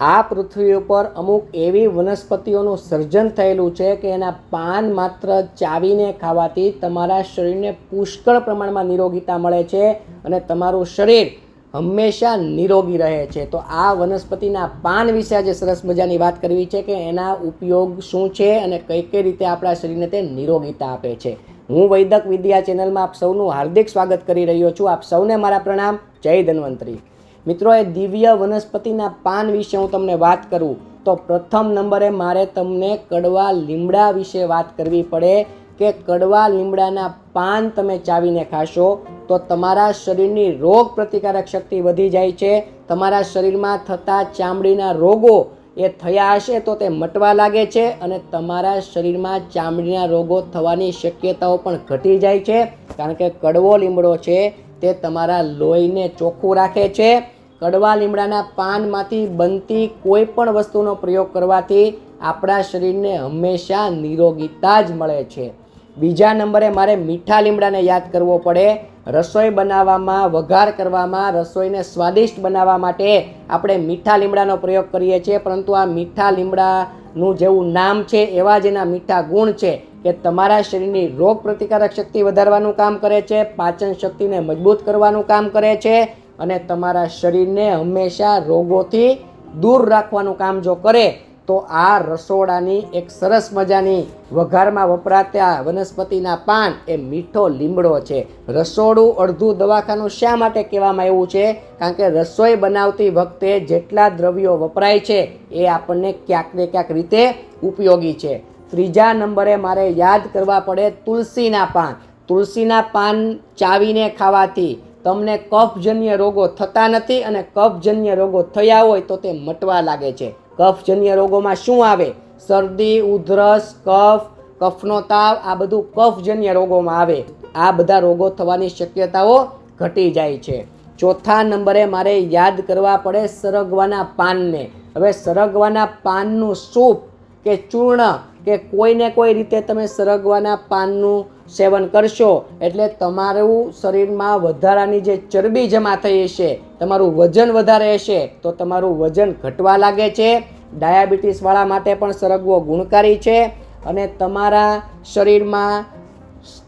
આ પૃથ્વી ઉપર અમુક એવી વનસ્પતિઓનું સર્જન થયેલું છે કે એના પાન માત્ર ચાવીને ખાવાથી તમારા શરીરને પુષ્કળ પ્રમાણમાં નિરોગીતા મળે છે અને તમારું શરીર હંમેશા નિરોગી રહે છે. તો આ વનસ્પતિના પાન વિશે આજે સરસ મજાની વાત કરવી છે કે એના ઉપયોગ શું છે અને કઈ કઈ રીતે આપણા શરીરને તે નિરોગીતા આપે છે. હું વૈદક વિદ્યા ચેનલમાં આપ સૌનું હાર્દિક સ્વાગત કરી રહ્યો છું. આપ સૌને મારા પ્રણામ. જય ધન્વંતરી. મિત્રો એ દિવ્ય વનસ્પતિના પાન વિશે હું તમને વાત કરું, તો પ્રથમ નંબરે મારે તમને કડવા લીમડા વિશે વાત કરવી પડે કે કડવા લીમડાના પાન તમે ચાવીને ખાશો, તો તમારા શરીરની રોગ પ્રતિકારક શક્તિ વધી જાય છે, તમારા શરીરમાં થતા ચામડીના રોગો એ થયા હશે તો તે મટવા લાગે છે અને તમારા શરીરમાં ચામડીના રોગો થવાની શક્યતાઓ પણ ઘટી જાય છે, કારણ કે કડવો લીમડો છે તે તમારા લોહીને ચોખ્ખું રાખે છે કડવા લીમડાના પાનમાંથી બનતી કોઈ પણ વસ્તુનો પ્રયોગ કરવાથી આપણા શરીરને હંમેશા નિરોગીતા જ મળે છે. બીજા નંબરે મારે મીઠા લીમડાને યાદ કરવો પડે. રસોઈ બનાવવામાં, વઘાર કરવામાં, રસોઈને સ્વાદિષ્ટ બનાવવા માટે આપણે મીઠા લીમડાનો પ્રયોગ કરીએ છીએ. પરંતુ આ મીઠા લીમડાનું જેવું નામ છે, એવા જ એના મીઠા ગુણ છે કે તમારા શરીરની રોગ પ્રતિકારક શક્તિ વધારવાનું કામ કરે છે, પાચન શક્તિને મજબૂત કરવાનું કામ કરે છે અને તમારા શરીરને હંમેશા રોગોથી દૂર રાખવાનું કામ જો કરે, તો આ રસોડાની એક સરસ મજાની વઘારમાં વપરાતા વનસ્પતિના પાન એ મીઠો લીમડો છે. રસોડું અડધું દવાખાનું શા માટે કહેવામાં આવ્યું છે? કારણ કે રસોઈ બનાવતી વખતે જેટલા દ્રવ્યો વપરાય છે, એ આપણને ક્યાંક ને ક્યાંક રીતે ઉપયોગી છે. ત્રીજા નંબરે મારે યાદ કરવા પડે તુલસીના પાન. તુલસીના પાન ચાવીને ખાવાથી તમને કફજન્ય રોગો થતા નથી અને કફજન્ય રોગો થયા હોય તો તે મટવા લાગે છે. કફજન્ય રોગોમાં શું આવે? શરદી, ઉધરસ, કફ, કફનો તાવ, આ બધું કફજન્ય રોગોમાં આવે. આ બધા રોગો થવાની શક્યતાઓ ઘટી જાય છે. ચોથા નંબરે મારે યાદ કરવા પડે સરગવાના પાનને. હવે સરગવાના પાનનું સૂપ કે ચૂર્ણ કે કોઈને કોઈ રીતે તમે સરગવાના પાનનું સેવન કરશો એટલે તમારું શરીરમાં વધારાની જે ચરબી જમા થઈ હશે, તમારું વજન વધારે હશે, તો તમારું વજન ઘટવા લાગે છે. ડાયાબિટીસવાળા માટે પણ સરગવો ગુણકારી છે અને તમારા શરીરમાં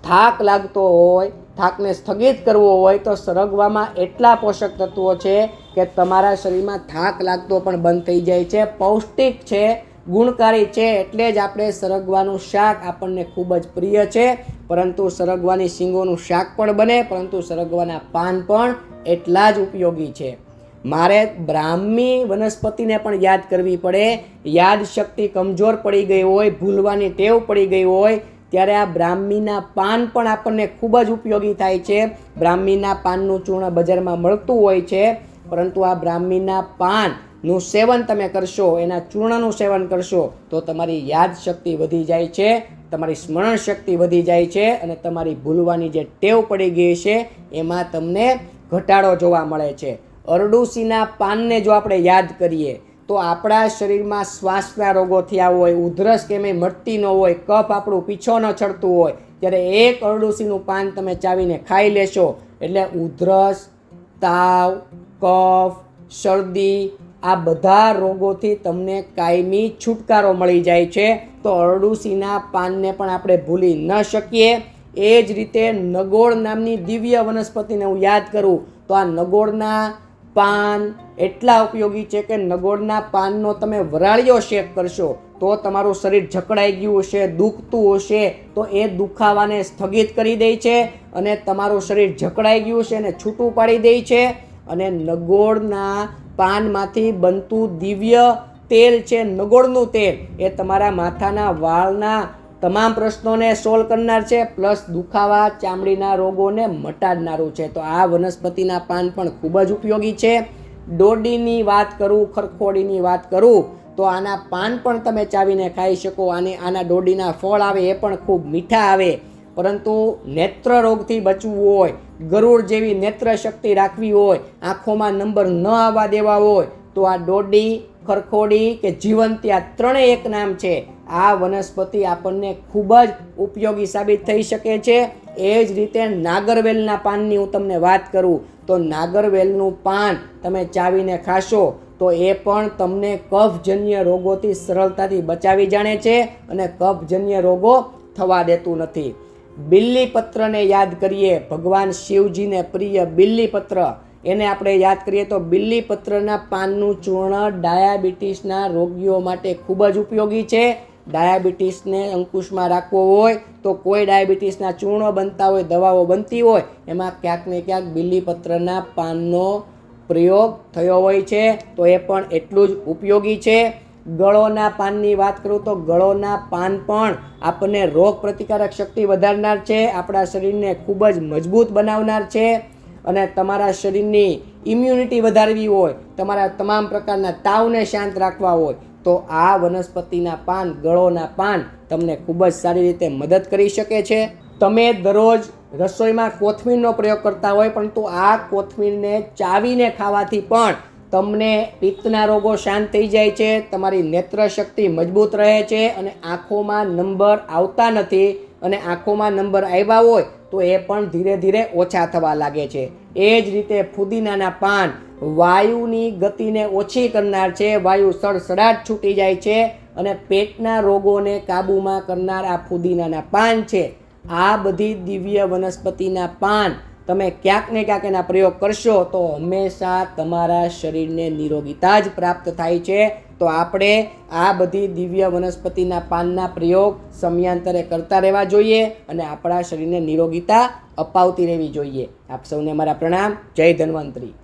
થાક લાગતો હોય, થાકને સ્થગિત કરવો હોય, તો સરગવામાં એટલા પોષક તત્વો છે કે તમારા શરીરમાં થાક લાગતો પણ બંધ થઈ જાય છે. પૌષ્ટિક છે, ગુણકારી છે, એટલે જ આપણે સરગવાનું શાક આપણને ખૂબ જ પ્રિય છે. પરંતુ સરગવાની શીંગોનું શાક પણ બને, પરંતુ સરગવાના પાન પણ એટલા જ ઉપયોગી છે. મારે બ્રાહ્મી વનસ્પતિને પણ યાદ કરવી પડે. યાદ શક્તિ કમજોર પડી ગઈ હોય, ભૂલવાની ટેવ પડી ગઈ હોય, ત્યારે આ બ્રાહ્મીના પાન પણ આપણને ખૂબ જ ઉપયોગી થાય છે. બ્રાહ્મીના પાનનું ચૂર્ણ બજારમાં મળતું હોય છે, પરંતુ આ બ્રાહ્મીના પાનનું સેવન તમે કરશો, એના ચૂર્ણનું સેવન કરશો, તો તમારી યાદ શક્તિ વધી જાય છે. તમારી સ્મરણ શક્તિ વધી જાય છે અને તમારી ભૂલવાની જે ટેવ પડી ગઈ છે, એમાં તમને ઘટાડો જોવા મળે છે. અરડુસીના પાનને જો આપણે યાદ કરીએ, તો આપણા શરીરમાં શ્વાસના રોગો થયા હોય, ઉધરસ કે મેં મળતી ન હોય, કફ આપણું પીછો ન ચડતું હોય, ત્યારે એક અરડુસીનું પાન તમે ચાવીને ખાઈ લેશો. એટલે ઉધરસ, તાવ, કફ, શરદી આ બધા રોગોથી તમને કાયમી છુટકારો મળી જાય છે. તો અરડુસીના પાનને પણ આપણે ભૂલી ન શકીએ. એ જ રીતે નગોળ નામની દિવ્ય વનસ્પતિને હું યાદ કરું. તો આ નગોળના પાન એટલા ઉપયોગી છે કે નગોળના પાનનો તમે વરાળીઓ શેક કરશો, તો તમારું શરીર જકડાઈ ગયું હશે, દુખતું હશે, તો એ દુખાવાને સ્થગિત કરી દે છે અને તમારું શરીર જકડાઈ ગયું છે અને છૂટું પાડી દે છે. અને નગોળના પાનમાંથી બનતું દિવ્ય તેલ છે નગોળનું તેલ. એ તમારા માથાના વાળના તમામ પ્રશ્નોને સોલ્વ કરનાર છે, પ્લસ દુખાવા, ચામડીના રોગોને મટાડનારું છે. તો આ વનસ્પતિના પાન પણ ખૂબ જ ઉપયોગી છે. ડોડીની વાત કરું, ખરખોડીની વાત કરું, તો આના પાન પણ તમે ચાવીને ખાઈ શકો. અને આના ડોડીના ફળ આવે એ પણ ખૂબ મીઠા આવે. પરંતુ નેત્ર રોગથી બચવું હોય, ગરુડ જેવી નેત્ર શક્તિ રાખવી હોય, આંખોમાં નંબર ન આવવા દેવા હોય, તો આ ડોડી ખરખોડી કે જીવંતી આ ત્રણેય એક નામ છે. આ વનસ્પતિ આપણને ખૂબ જ ઉપયોગી સાબિત થઈ શકે છે. એ જ રીતે નાગરવેલના પાનની હું તમને વાત કરું, તો નાગરવેલનું પાન તમે ચાવીને ખાશો, તો એ પણ તમને કફજન્ય રોગોથી સરળતાથી બચાવી જાણે છે અને કફજન્ય રોગો થવા દેતું નથી. બિલ્લીપત્રને યાદ કરીએ. ભગવાન શિવજીને પ્રિય બિલ્લીપત્ર. એને આપણે યાદ કરીએ તો બિલ્લીપત્રના પાનનું ચૂર્ણ ડાયાબિટીસના રોગીઓ માટે ખૂબ જ ઉપયોગી છે. ડાયાબિટીસને અંકુશમાં રાખવો હોય તો કોઈ ડાયાબિટીસના ચૂર્ણો બનતા હોય, દવાઓ બનતી હોય, એમાં ક્યાંક ને ક્યાંક બિલ્લીપત્રના પાનનો પ્રયોગ થયો હોય છે. તો એ પણ એટલું જ ઉપયોગી છે. ગળોના પાનની વાત કરું તો ગળોના પાન પણ આપણને રોગ પ્રતિકારક શક્તિ વધારનાર છે, આપણા શરીરને ખૂબ જ મજબૂત બનાવનાર છે અને તમારા શરીરની ઇમ્યુનિટી વધારવી હોય, તમારા તમામ પ્રકારના તાવને શાંત રાખવા હોય, તો આ વનસ્પતિના પાન, ગળોના પાન તમને ખૂબ જ સારી રીતે મદદ કરી શકે છે. તમે દરરોજ રસોઈમાં કોથમીરનો પ્રયોગ કરતા હોય, પરંતુ આ કોથમીરને ચાવીને ખાવાથી પણ તમને પિત્તના રોગો શાંત થઈ જાય છે, તમારી નેત્ર શક્તિ મજબૂત રહે છે અને આંખોમાં નંબર આવતા નથી અને આંખોમાં નંબર આવ્યા હોય તો એ પણ ધીરે ધીરે ઓછા થવા લાગે છે. એ જ રીતે ફુદીનાના પાન વાયુની ગતિને ઓછી કરનાર છે, વાયુ સડસડાટ છૂટી જાય છે અને પેટના રોગોને કાબૂમાં કરનાર આ ફુદીનાના પાન છે. આ બધી દિવ્ય વનસ્પતિના પાન તમે ક્યાંક ને ક્યાંક એના પ્રયોગ કરશો તો હંમેશા તમારા શરીરને નિરોગીતા જ પ્રાપ્ત થાય છે. તો આપણે આ બધી દિવ્ય વનસ્પતિના પાનના પ્રયોગ સમયાંતરે કરતા રહેવા જોઈએ અને આપણા શરીરને નિરોગીતા અપાવતી રહેવી જોઈએ. આપ સૌને મારા પ્રણામ. જય ધન્વંતરી.